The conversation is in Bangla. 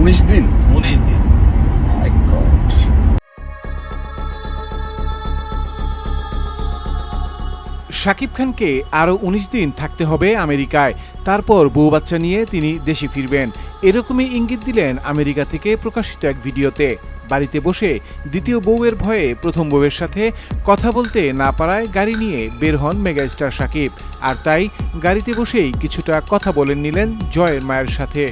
উনিশ দিন? উনিশ দিন। শাকিব খানকে আরও উনিশ দিন থাকতে হবে আমেরিকায়। তারপর বউ বাচ্চা নিয়ে তিনি দেশে ফিরবেন। এরকমই ইঙ্গিত দিলেন আমেরিকা থেকে প্রকাশিত এক ভিডিওতে। বাড়িতে বসে দ্বিতীয় বউয়ের ভয়ে প্রথম বউয়ের সাথে কথা বলতে না পারায় গাড়ি নিয়ে বের হন মেগাস্টার শাকিব। আর তাই গাড়িতে বসেই কিছুটা কথা বলে নিলেন জয়ের মায়ের সাথে।